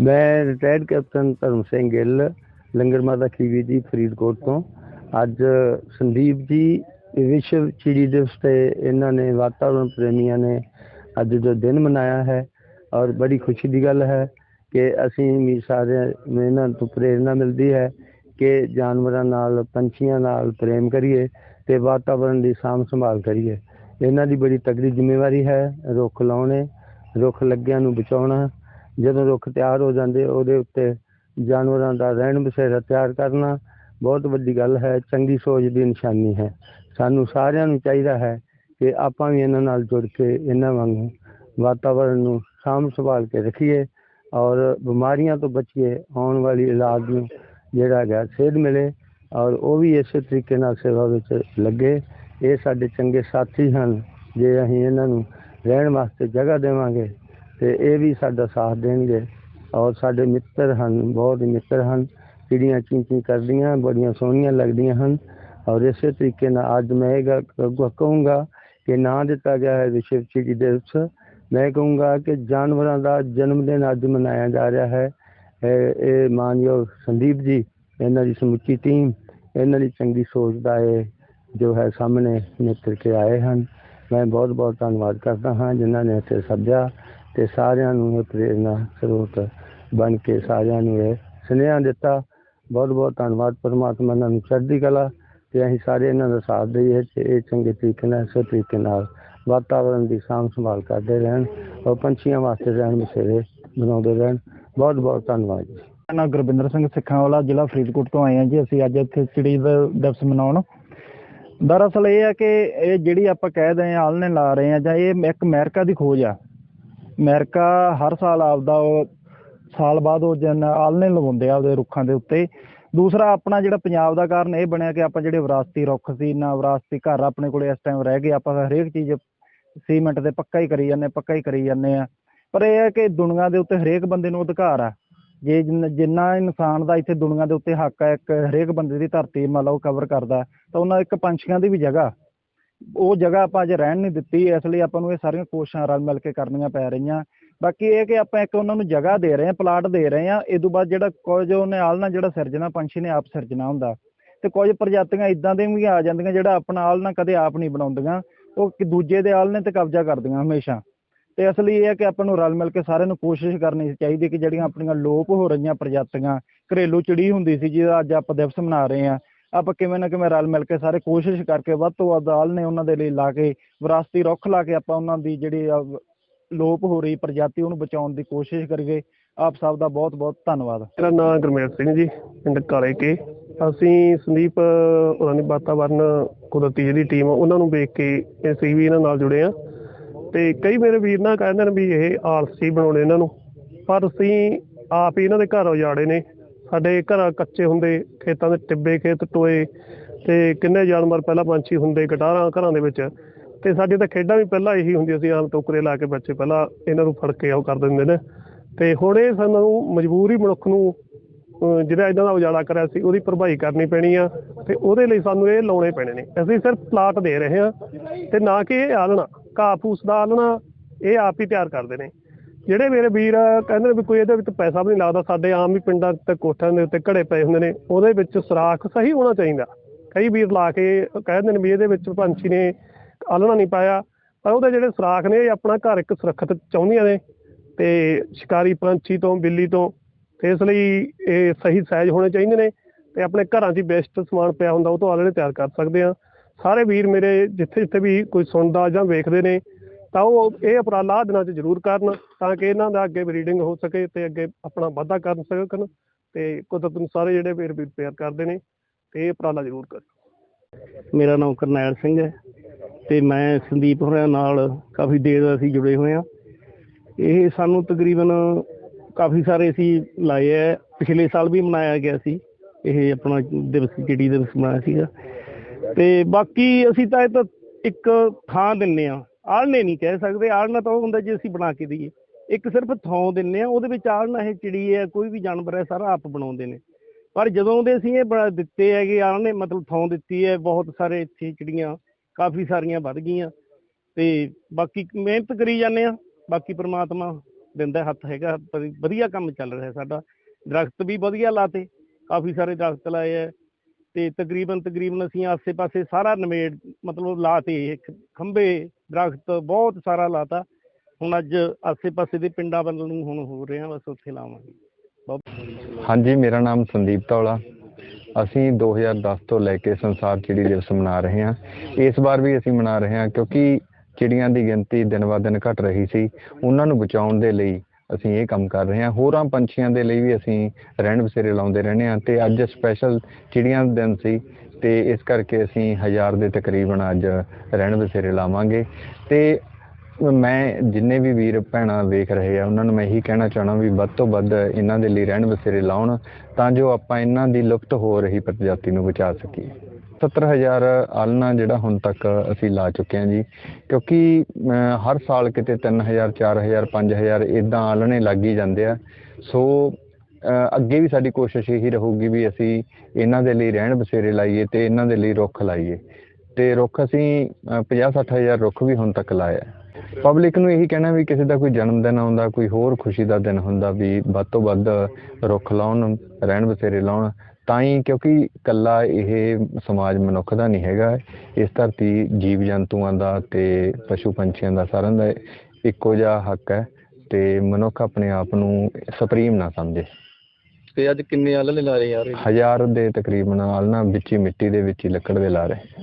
ਮੈਂ retired captain ਧਰਮ ਸਿੰਘ ਗਿੱਲ, ਲੰਗਰ ਮਾਤਾ ਖੀਵੀ ਜੀ, ਫਰੀਦਕੋਟ ਤੋਂ। ਅੱਜ ਸੰਦੀਪ ਜੀ, ਵਿਸ਼ਵ ਚਿੜੀ ਦਿਵਸ ਤੇ ਇਹਨਾਂ ਨੇ ਵਾਤਾਵਰਣ ਪ੍ਰੇਮੀਆਂ ਨੇ ਅੱਜ ਜੋ ਦਿਨ ਮਨਾਇਆ ਹੈ ਔਰ ਬੜੀ ਖੁਸ਼ੀ ਦੀ ਗੱਲ ਹੈ ਕਿ ਅਸੀਂ ਵੀ ਸਾਰੇ ਇਹਨਾਂ ਤੋਂ ਪ੍ਰੇਰਣਾ ਮਿਲਦੀ ਹੈ ਕਿ ਜਾਨਵਰਾਂ ਨਾਲ, ਪੰਛੀਆਂ ਨਾਲ ਪ੍ਰੇਮ ਕਰੀਏ ਤੇ ਵਾਤਾਵਰਣ ਦੀ ਸਾਂਭ ਸੰਭਾਲ ਕਰੀਏ। ਇਹਨਾਂ ਦੀ ਬੜੀ ਤਕੜੀ ਜ਼ਿੰਮੇਵਾਰੀ ਹੈ, ਰੁੱਖ ਲਾਉਣੇ, ਰੁੱਖ ਲੱਗਿਆਂ ਨੂੰ ਬਚਾਉਣਾ ਜਦੋਂ ਰੁੱਖ ਤਿਆਰ ਹੋ ਜਾਂਦੇ, ਉਹਦੇ ਉੱਤੇ ਜਾਨਵਰਾਂ ਦਾ ਰਹਿਣ ਬਸੇਰਾ ਤਿਆਰ ਕਰਨਾ ਬਹੁਤ ਵੱਡੀ ਗੱਲ ਹੈ, ਚੰਗੀ ਸੋਚ ਦੀ ਨਿਸ਼ਾਨੀ ਹੈ। ਸਾਨੂੰ ਸਾਰਿਆਂ ਨੂੰ ਚਾਹੀਦਾ ਹੈ ਕਿ ਆਪਾਂ ਵੀ ਇਹਨਾਂ ਨਾਲ ਜੁੜ ਕੇ ਇਹਨਾਂ ਵਾਂਗੂ ਵਾਤਾਵਰਣ ਨੂੰ ਸਾਂਭ ਸੰਭਾਲ ਕੇ ਰੱਖੀਏ ਔਰ ਬਿਮਾਰੀਆਂ ਤੋਂ ਬਚੀਏ, ਆਉਣ ਵਾਲੀ ਔਲਾਦ ਨੂੰ ਜਿਹੜਾ ਹੈਗਾ ਸੇਧ ਮਿਲੇ ਔਰ ਉਹ ਵੀ ਇਸੇ ਤਰੀਕੇ ਨਾਲ ਸੇਵਾ ਵਿੱਚ ਲੱਗੇ। ਇਹ ਸਾਡੇ ਚੰਗੇ ਸਾਥੀ ਹਨ, ਜੇ ਅਸੀਂ ਇਹਨਾਂ ਨੂੰ ਰਹਿਣ ਵਾਸਤੇ ਜਗ੍ਹਾ ਦੇਵਾਂਗੇ ਤੇ ਇਹ ਵੀ ਸਾਡਾ ਸਾਥ ਦੇਣਗੇ। ਔਰ ਸਾਡੇ ਮਿੱਤਰ ਹਨ, ਬਹੁਤ ਹੀ ਮਿੱਤਰ ਹਨ। ਚਿੜੀਆਂ ਚੀਂ ਚੀਂ ਕਰਦੀਆਂ, ਬੜੀਆਂ ਸੋਹਣੀਆਂ ਲੱਗਦੀਆਂ ਹਨ। ਔਰ ਇਸੇ ਤਰੀਕੇ ਨਾਲ ਅੱਜ ਮੈਂ ਇਹ ਗੱਲ ਕ- ਕਹੂੰਗਾ ਕਿ ਨਾਂ ਦਿੱਤਾ ਗਿਆ ਹੈ ਵਿਸ਼ਵ ਚਿੜੀ ਦਿਵਸ। ਮੈਂ ਕਹੂੰਗਾ ਕਿ ਜਾਨਵਰਾਂ ਦਾ ਜਨਮ ਦਿਨ ਅੱਜ ਮਨਾਇਆ ਜਾ ਰਿਹਾ ਹੈ। ਇਹ ਇਹ ਮਾਨਯੋਗ ਸੰਦੀਪ ਜੀ, ਇਹਨਾਂ ਦੀ ਸਮੁੱਚੀ ਟੀਮ, ਇਹਨਾਂ ਦੀ ਚੰਗੀ ਸੋਚ ਦਾ ਇਹ ਜੋ ਹੈ ਸਾਹਮਣੇ ਨਿਕਲ ਕੇ ਆਏ ਹਨ। ਮੈਂ ਬਹੁਤ ਬਹੁਤ ਧੰਨਵਾਦ ਕਰਦਾ ਹਾਂ ਜਿਨ੍ਹਾਂ ਨੇ ਇੱਥੇ ਸੱਦਿਆ। ਤੇ ਸਾਰਿਆਂ ਨੂੰ ਇਹ ਪ੍ਰੇਰਨਾ ਸਰੋਤ ਬਣ ਕੇ ਸਾਰਿਆਂ ਨੂੰ ਇਹ ਸੁਨੇਹਾ ਦਿੱਤਾ। ਬਹੁਤ ਬਹੁਤ ਧੰਨਵਾਦ ਪਰਮਾਤਮਾ ਇਹਨਾਂ ਨੂੰ ਚੜ੍ਹਦੀ ਕਲਾ ਤੇ ਅਸੀਂ ਸਾਰੇ ਇਹਨਾਂ ਦਾ ਸਾਥ ਦਈਏ ਤੇ ਇਹ ਚੰਗੇ ਤਰੀਕੇ ਨਾਲ ਇਸੇ ਤਰੀਕੇ ਨਾਲ ਵਾਤਾਵਰਣ ਦੀ ਸਾਂਭ ਸੰਭਾਲ ਕਰਦੇ ਰਹਿਣ ਔਰ ਪੰਛੀਆਂ ਵਾਸਤੇ ਰਹਿਣ ਬਸੇਰੇ ਬਣਾਉਂਦੇ ਰਹਿਣ। ਬਹੁਤ ਬਹੁਤ ਧੰਨਵਾਦ ਜੀ। ਮੇਰਾ ਨਾਮ ਗੁਰਬਿੰਦਰ ਸਿੰਘ ਸਿੱਖਾਂ ਵਾਲਾ ਜ਼ਿਲ੍ਹਾ ਫਰੀਦਕੋਟ ਤੋਂ ਆਏ ਹਾਂ ਜੀ। ਅਸੀਂ ਅੱਜ ਇੱਥੇ ਚਿੜੀ ਦਾ ਦਿਵਸ ਮਨਾਉਣ। ਦਰਅਸਲ ਇਹ ਹੈ ਕਿ ਇਹ ਜਿਹੜੀ ਆਪਾਂ ਕਹਿ ਰਹੇ ਹਾਂ ਆਲਣੇ ਲਾ ਰਹੇ ਹਾਂ ਜਾਂ ਇਹ ਇੱਕ ਅਮਰੀਕਾ ਦੀ ਖੋਜ ਆ। ਅਮਰੀਕਾ ਹਰ ਸਾਲ ਆਪਦਾ ਉਹ ਸਾਲ ਬਾਅਦ ਉਹ ਜਨ ਆਲਣੇ ਲਗਾਉਂਦੇ ਆ ਉਹਦੇ ਰੁੱਖਾਂ ਦੇ ਉੱਤੇ। ਦੂਸਰਾ ਆਪਣਾ ਜਿਹੜਾ ਪੰਜਾਬ ਦਾ ਕਾਰਨ ਇਹ ਬਣਿਆ ਕਿ ਆਪਾਂ ਜਿਹੜੇ ਵਿਰਾਸਤੀ ਰੁੱਖ ਸੀ ਨਾ ਵਿਰਾਸਤੀ ਘਰ ਆਪਣੇ ਕੋਲੇ ਇਸ ਟਾਈਮ ਰਹਿ ਗਏ, ਆਪਾਂ ਹਰੇਕ ਚੀਜ਼ ਸੀਮੈਂਟ ਦੇ ਪੱਕਾ ਹੀ ਕਰੀ ਜਾਂਦੇ, ਪੱਕਾ ਹੀ ਕਰੀ ਜਾਂਦੇ ਆ। ਪਰ ਇਹ ਹੈ ਕਿ ਦੁਨੀਆ ਦੇ ਉੱਤੇ ਹਰੇਕ ਬੰਦੇ ਨੂੰ ਅਧਿਕਾਰ ਆ। ਜੇ ਜਿੰਨਾ ਇਨਸਾਨ ਦਾ ਇੱਥੇ ਦੁਨੀਆ ਦੇ ਉੱਤੇ ਹੱਕ ਹੈ ਇੱਕ ਹਰੇਕ ਬੰਦੇ ਦੀ ਧਰਤੀ ਮੰਨ ਲਓ ਕਵਰ ਕਰਦਾ, ਤਾਂ ਉਹਨਾਂ ਇੱਕ ਪੰਛੀਆਂ ਦੀ ਵੀ ਜਗ੍ਹਾ। ਉਹ ਜਗ੍ਹਾ ਆਪਾਂ ਅੱਜ ਰਹਿਣ ਨਹੀਂ ਦਿੱਤੀ, ਇਸ ਲਈ ਆਪਾਂ ਨੂੰ ਇਹ ਸਾਰੀਆਂ ਕੋਸ਼ਿਸ਼ਾਂ ਰਲ ਮਿਲ ਕੇ ਕਰਨੀਆਂ ਪੈ ਰਹੀਆਂ। ਬਾਕੀ ਇਹ ਕਿ ਆਪਾਂ ਇੱਕ ਉਹਨਾਂ ਨੂੰ ਜਗ੍ਹਾ ਦੇ ਰਹੇ ਹਾਂ ਪਲਾਟ ਦੇ ਰਹੇ ਹਾਂ, ਇਹ ਤੋਂ ਬਾਅਦ ਜਿਹੜਾ ਕੁਝ ਉਹਨੇ ਆਲ਼ ਆਲਣਾ ਜਿਹੜਾ ਸਿਰਜਣਾ, ਪੰਛੀ ਨੇ ਆਪ ਸਿਰਜਣਾ ਹੁੰਦਾ। ਤੇ ਕੁਝ ਪ੍ਰਜਾਤੀਆਂ ਇਦਾਂ ਦੀਆਂ ਵੀ ਆ ਜਾਂਦੀਆਂ ਜਿਹੜਾ ਆਪਣਾ ਆਲਣਾ ਕਦੇ ਆਪ ਨਹੀਂ ਬਣਾਉਂਦੀਆਂ, ਉਹ ਦੂਜੇ ਦੇ ਆਲ਼ ਨੇ ਤੇ ਕਬਜ਼ਾ ਕਰਦੀਆਂ ਹਮੇਸ਼ਾ। ਤੇ ਇਸ ਲਈ ਇਹ ਹੈ ਕਿ ਆਪਾਂ ਨੂੰ ਰਲ ਮਿਲ ਕੇ ਸਾਰਿਆਂ ਨੂੰ ਕੋਸ਼ਿਸ਼ ਕਰਨੀ ਚਾਹੀਦੀ ਕਿ ਜਿਹੜੀਆਂ ਆਪਣੀਆਂ ਲੋਪ ਹੋ ਰਹੀਆਂ ਪ੍ਰਜਾਤੀਆਂ, ਘਰੇਲੂ ਚਿੜੀ ਹੁੰਦੀ ਸੀ ਜਿਹਦਾ ਅੱਜ ਆਪਾਂ ਦਿਵਸ ਮਨਾ ਰਹੇ ਹਾਂ ਆਪਾਂ ਕਿਵੇਂ ਨਾ ਕਿਵੇਂ ਰਲ ਮਿਲ ਕੇ ਸਾਰੇ ਕੋਸ਼ਿਸ਼ ਕਰਕੇ ਵੱਧ ਤੋਂ ਵੱਧ ਆਲ ਨੇ ਉਹਨਾਂ ਦੇ ਲਈ ਲਾ ਕੇ ਵਿਰਾਸਤੀ ਰੁੱਖ ਲਾ ਕੇ ਆਪਾਂ ਉਹਨਾਂ ਦੀ ਜਿਹੜੀ ਆ ਲੋਪ ਹੋ ਰਹੀ ਪ੍ਰਜਾਤੀ ਉਹਨੂੰ ਬਚਾਉਣ ਦੀ ਕੋਸ਼ਿਸ਼ ਕਰੀਏ। ਆਪ ਸਭ ਦਾ ਬਹੁਤ ਬਹੁਤ ਧੰਨਵਾਦ। ਮੇਰਾ ਨਾਮ ਗੁਰਮੇਲ ਸਿੰਘ ਜੀ, ਪਿੰਡ ਕਾਲੇ ਕੇ। ਅਸੀਂ ਸੰਦੀਪ ਉਹਨਾਂ ਦੀ ਵਾਤਾਵਰਨ ਕੁਦਰਤੀ ਜਿਹੜੀ ਟੀਮ ਉਹਨਾਂ ਨੂੰ ਵੇਖ ਕੇ ਅਸੀਂ ਵੀ ਇਹਨਾਂ ਨਾਲ ਜੁੜੇ ਆ। ਤੇ ਕਈ ਮੇਰੇ ਵੀਰ ਨਾ ਕਹਿੰਦੇ ਨੇ ਵੀ ਇਹ ਆਲਸੀ ਬਣਾਉਣੇ ਇਹਨਾਂ ਨੂੰ। ਪਰ ਅਸੀਂ ਆਪ ਹੀ ਇਹਨਾਂ ਦੇ ਘਰ ਉਜਾੜੇ ਨੇ। ਸਾਡੇ ਘਰਾਂ ਕੱਚੇ ਹੁੰਦੇ, ਖੇਤਾਂ ਦੇ ਟਿੱਬੇ, ਖੇਤ ਟੋਏ ਅਤੇ ਕਿੰਨੇ ਜਾਨਵਰ ਪਹਿਲਾਂ ਪੰਛੀ ਹੁੰਦੇ ਗਟਾਰਾਂ ਘਰਾਂ ਦੇ ਵਿੱਚ ਅਤੇ ਸਾਡੀਆਂ ਤਾਂ ਖੇਡਾਂ ਵੀ ਪਹਿਲਾਂ ਇਹੀ ਹੁੰਦੀਆਂ ਸੀ, ਆਮ ਟੋਕਰੇ ਲਾ ਕੇ ਬੱਚੇ ਪਹਿਲਾਂ ਇਹਨਾਂ ਨੂੰ ਫੜ ਕੇ ਉਹ ਕਰ ਦਿੰਦੇ ਨੇ ਅਤੇ ਹੁਣ ਇਹ ਸਾਨੂੰ ਮਜਬੂਰੀ ਮਨੁੱਖ ਨੂੰ ਜਿਹੜਾ ਇਹਨਾਂ ਦਾ ਉਜਾੜਾ ਕਰਿਆ ਸੀ ਉਹਦੀ ਭਰਪਾਈ ਕਰਨੀ ਪੈਣੀ ਆ ਤੇ ਉਹਦੇ ਲਈ ਸਾਨੂੰ ਇਹ ਲਾਉਣੇ ਪੈਣੇ ਨੇ। ਅਸੀਂ ਸਿਰਫ ਪਲਾਟ ਦੇ ਰਹੇ ਹਾਂ ਤੇ ਨਾ ਕਿ ਇਹ ਆਲਣਾ ਘਾਹ ਫੂਸ ਦਾ ਆਲਣਾ, ਇਹ ਆਪ ਹੀ ਤਿਆਰ ਕਰਦੇ ਨੇ। ਜਿਹੜੇ ਮੇਰੇ ਵੀਰ ਕਹਿੰਦੇ ਨੇ ਵੀ ਕੋਈ ਇਹਦੇ ਵਿੱਚ ਪੈਸਾ ਵੀ ਨਹੀਂ ਲੱਗਦਾ, ਸਾਡੇ ਆਮ ਵੀ ਪਿੰਡਾਂ ਤੇ ਕੋਠਿਆਂ ਦੇ ਉੱਤੇ ਘੜੇ ਪਏ ਹੁੰਦੇ ਨੇ, ਉਹਦੇ ਵਿੱਚ ਸੁਰਾਖ ਸਹੀ ਹੋਣਾ ਚਾਹੀਦਾ। ਕਈ ਵੀਰ ਲਾ ਕੇ ਕਹਿੰਦੇ ਨੇ ਵੀ ਇਹਦੇ ਵਿੱਚ ਪੰਛੀ ਨੇ ਆਲਣਾ ਨਹੀਂ ਪਾਇਆ, ਪਰ ਉਹਦੇ ਜਿਹੜੇ ਸੁਰਾਖ ਨੇ ਇਹ ਆਪਣਾ ਘਰ ਇੱਕ ਸੁਰੱਖਿਅਤ ਚਾਹੁੰਦੀਆਂ ਨੇ ਤੇ ਸ਼ਿਕਾਰੀ ਪੰਛੀ ਤੋਂ, ਬਿੱਲੀ ਤੋਂ, ਤੇ ਇਸ ਲਈ ਇਹ ਸਹੀ ਸਾਈਜ਼ ਹੋਣੇ ਚਾਹੀਦੇ ਨੇ ਤੇ ਆਪਣੇ ਘਰਾਂ 'ਚ ਬੈਸਟ ਸਮਾਨ ਪਿਆ ਹੁੰਦਾ, ਉਹ ਤੋਂ ਆਲਣੇ ਤਿਆਰ ਕਰ ਸਕਦੇ ਆ ਸਾਰੇ ਵੀਰ ਮੇਰੇ ਜਿੱਥੇ ਜਿੱਥੇ ਵੀ ਕੋਈ ਸੁਣਦਾ ਜਾਂ ਵੇਖਦੇ ਨੇ ਤਾਂ ਉਹ ਇਹ ਉਪਰਾਲਾ ਆਹ ਦਿਨਾਂ 'ਚ ਜ਼ਰੂਰ ਕਰਨ ਤਾਂ ਕਿ ਇਹਨਾਂ ਦਾ ਅੱਗੇ ਬਰੀਡਿੰਗ ਹੋ ਸਕੇ ਤੇ ਅੱਗੇ ਆਪਣਾ ਵਾਧਾ ਕਰ ਸਕਣ ਤੇ ਕੁਦਰਤ ਨੂੰ ਸਾਰੇ ਜਿਹੜੇ ਵੀਰ ਵੀਰ ਪਿਆਰ ਕਰਦੇ ਨੇ ਤੇ ਇਹ ਉਪਰਾਲਾ ਜ਼ਰੂਰ ਕਰਨ। ਮੇਰਾ ਨਾਮ ਕਰਨੈਲ ਸਿੰਘ ਹੈ ਤੇ ਮੈਂ ਸੰਦੀਪ ਹੋਰਾਂ ਨਾਲ ਕਾਫੀ ਦੇਰ ਦਾ ਅਸੀਂ ਜੁੜੇ ਹੋਏ ਹਾਂ। ਇਹ ਸਾਨੂੰ ਤਕਰੀਬਨ ਕਾਫੀ ਸਾਰੇ ਅਸੀਂ ਲਾਏ ਹੈ। ਪਿਛਲੇ ਸਾਲ ਵੀ ਮਨਾਇਆ ਗਿਆ ਸੀ। ਇਹ ਆਪਣਾ ਦਿਵਸ ਚਿੜੀ ਦਿਵਸ ਮਨਾਇਆ ਸੀਗਾ। ਤੇ ਬਾਕੀ ਅਸੀਂ ਤਾਂ ਇਹ ਤਾਂ ਇੱਕ ਥਾਂ ਦਿੰਨੇ ਆ ਆਲਣੇ ਨਹੀਂ ਕਹਿ ਸਕਦੇ। ਆਲਣਾ ਤਾਂ ਉਹ ਹੁੰਦਾ ਜੇ ਅਸੀਂ ਬਣਾ ਕੇ ਦਈਏ। ਇੱਕ ਸਿਰਫ ਥਾਂ ਦਿੰਨੇ ਆ ਉਹਦੇ ਵਿੱਚ ਆਲਣਾ ਇਹ ਚਿੜੀ ਹੈ, ਕੋਈ ਵੀ ਜਾਨਵਰ ਹੈ, ਸਾਰਾ ਆਪ ਬਣਾਉਂਦੇ ਨੇ। ਪਰ ਜਦੋਂ ਦੇ ਅਸੀਂ ਇਹ ਬਣਾ ਦਿੱਤੇ ਹੈਗੇ ਆਲਣੇ ਮਤਲਬ ਥਾਂ ਦਿੱਤੀ ਹੈ, ਬਹੁਤ ਸਾਰੇ ਇੱਥੇ ਚਿੜੀਆਂ, ਕਾਫੀ ਸਾਰੀਆਂ ਵੱਧ ਗਈਆਂ ਤੇ ਬਾਕੀ ਮਿਹਨਤ ਕਰੀ ਜਾਂਦੇ ਆ ਬਾਕੀ ਪ੍ਰਮਾਤਮਾ ਦਿੰਦਾ ਹੱਥ ਹੈਗਾ ਵਧੀਆ ਕੰਮ ਚੱਲ ਰਿਹਾ ਸਾਡਾ। ਦਰਖਤ ਵੀ ਵਧੀਆ ਲਾਤੇ, ਕਾਫੀ ਸਾਰੇ ਦਰਖਤ ਲਾਏ ਹੈ ਤੇ ਤਕਰੀਬਨ ਤਕਰੀਬਨ ਅਸੀਂ ਆਸੇ-ਪਾਸੇ ਸਾਰਾ ਨਵੇੜ ਮਤਲਬ ਲਾਤੇ ਇੱਕ ਖੰਭੇ, ਦਰਖਤ ਬਹੁਤ ਸਾਰਾ ਲਾਤਾ। ਹੁਣ ਅੱਜ ਆਸੇ-ਪਾਸੇ ਦੇ ਪਿੰਡਾਂ ਵੱਲ ਨੂੰ ਹੁਣ ਹੋ ਰਹੇ, ਬਸ ਉੱਥੇ ਲਾਵਾਂਗੇ। ਹਾਂਜੀ, ਮੇਰਾ ਨਾਮ ਸੰਦੀਪ ਧੌਲਾ। ਅਸੀਂ 2010 ਤੋਂ ਲੈ ਕੇ ਸੰਸਾਰ ਚਿੜੀ ਦਿਵਸ ਮਨਾ ਰਹੇ ਹਾਂ। ਇਸ ਵਾਰ ਵੀ ਅਸੀਂ ਮਨਾ ਰਹੇ ਹਾਂ ਕਿਉਂਕਿ ਚਿੜੀਆਂ ਦੀ ਗਿਣਤੀ ਦਿਨ ਬ ਦਿਨ ਘਟ ਰਹੀ ਸੀ। ਉਹਨਾਂ ਨੂੰ ਬਚਾਉਣ ਦੇ ਲਈ ਅਸੀਂ ਇਹ ਕੰਮ ਕਰ ਰਹੇ ਹਾਂ। ਹੋਰਾਂ ਪੰਛੀਆਂ ਦੇ ਲਈ ਵੀ ਅਸੀਂ ਰਹਿਣ ਬਸੇਰੇ ਲਾਉਂਦੇ ਰਹਿੰਦੇ ਹਾਂ ਤੇ ਅੱਜ ਸਪੈਸ਼ਲ ਚਿੜੀਆਂ ਦਾ ਦਿਨ ਸੀ ਤੇ ਇਸ ਕਰਕੇ ਅਸੀਂ ਹਜ਼ਾਰ ਦੇ ਤਕਰੀਬਨ ਅੱਜ ਰਹਿਣ ਬਸੇਰੇ ਲਾਵਾਂਗੇ। ਤੇ ਮੈਂ ਜਿੰਨੇ ਵੀ ਵੀਰ ਭੈਣਾਂ ਵੇਖ ਰਹੇ ਆ, ਉਹਨਾਂ ਨੂੰ ਮੈਂ ਇਹੀ ਕਹਿਣਾ ਚਾਹਣਾ ਵੀ ਵੱਧ ਤੋਂ ਵੱਧ ਇਹਨਾਂ ਦੇ ਲਈ ਰਹਿਣ ਬਸੇਰੇ ਲਾਉਣ ਤਾਂ ਜੋ ਆਪਾਂ ਇਹਨਾਂ ਦੀ ਲੁਪਤ ਹੋ ਰਹੀ ਪ੍ਰਜਾਤੀ ਨੂੰ ਬਚਾ ਸਕੀਏ। 70000 ਆਲਣਾ ਜਿਹੜਾ ਹੁਣ ਤੱਕ ਅਸੀਂ ਲਾ ਚੁੱਕੇ ਹਾਂ ਜੀ। ਕਿਉਂਕਿ ਅਮ, ਹਰ ਸਾਲ ਕਿਤੇ 3000 4000 5000 ਇਦਾਂ ਆਲਣੇ ਲੱਗ ਹੀ ਜਾਂਦੇ ਆ। ਸੋ ਅੱਗੇ ਵੀ ਸਾਡੀ ਕੋਸ਼ਿਸ਼ ਇਹੀ ਰਹੂਗੀ ਵੀ ਅਸੀਂ ਇਹਨਾਂ ਦੇ ਲਈ ਰਹਿਣ ਬਸੇਰੇ ਲਾਈਏ ਤੇ ਇਹਨਾਂ ਦੇ ਲਈ ਰੁੱਖ ਲਾਈਏ। ਤੇ ਰੁੱਖ ਅਸੀਂ 50 60000 ਰੁੱਖ ਵੀ ਹੁਣ ਤੱਕ ਲਾਇਆ। ਪਬਲਿਕ ਨੂੰ ਇਹੀ ਕਹਿਣਾ ਵੀ ਕਿਸੇ ਦਾ ਕੋਈ ਜਨਮ ਦਿਨ ਆਉਂਦਾ ਕੋਈ ਹੋਰ ਖੁਸ਼ੀ ਦਾ ਦਿਨ ਹੁੰਦਾ ਵੀ ਵੱਧ ਤੋਂ ਵੱਧ ਰੁੱਖ ਲਾਉਣ ਰਹਿਣ ਬਸੇਰੇ ਲਾਉਣ। ਤਾਂ ਹੀ ਕਿਉਂਕਿ ਕੱਲਾ ਇਹ ਸਮਾਜ ਮਨੁੱਖ ਦਾ ਨਹੀਂ ਹੈਗਾ। ਇਸ ਧਰਤੀ ਜੀਵ ਜੰਤੂਆਂ ਦਾ ਤੇ ਪਸ਼ੂ ਪੰਛੀਆਂ ਦਾ ਸਾਰਿਆਂ ਦਾ ਇੱਕੋ ਜਿਹਾ ਹੱਕ ਹੈ ਤੇ ਮਨੁੱਖ ਆਪਣੇ ਆਪ ਨੂੰ ਸੁਪਰੀਮ ਨਾ ਸਮਝੇ। ਤੇ ਅੱਜ ਕਿੰਨੇ ਆਲ੍ਹਣੇ ਲਾ ਰਹੇ ਯਾਰ ਹਜ਼ਾਰ ਦੇ ਤਕਰੀਬਨ ਨਾ ਵਿੱਚ ਹੀ ਮਿੱਟੀ ਦੇ ਵਿੱਚ ਹੀ ਲੱਕੜ ਦੇ ਲਾ ਰਹੇ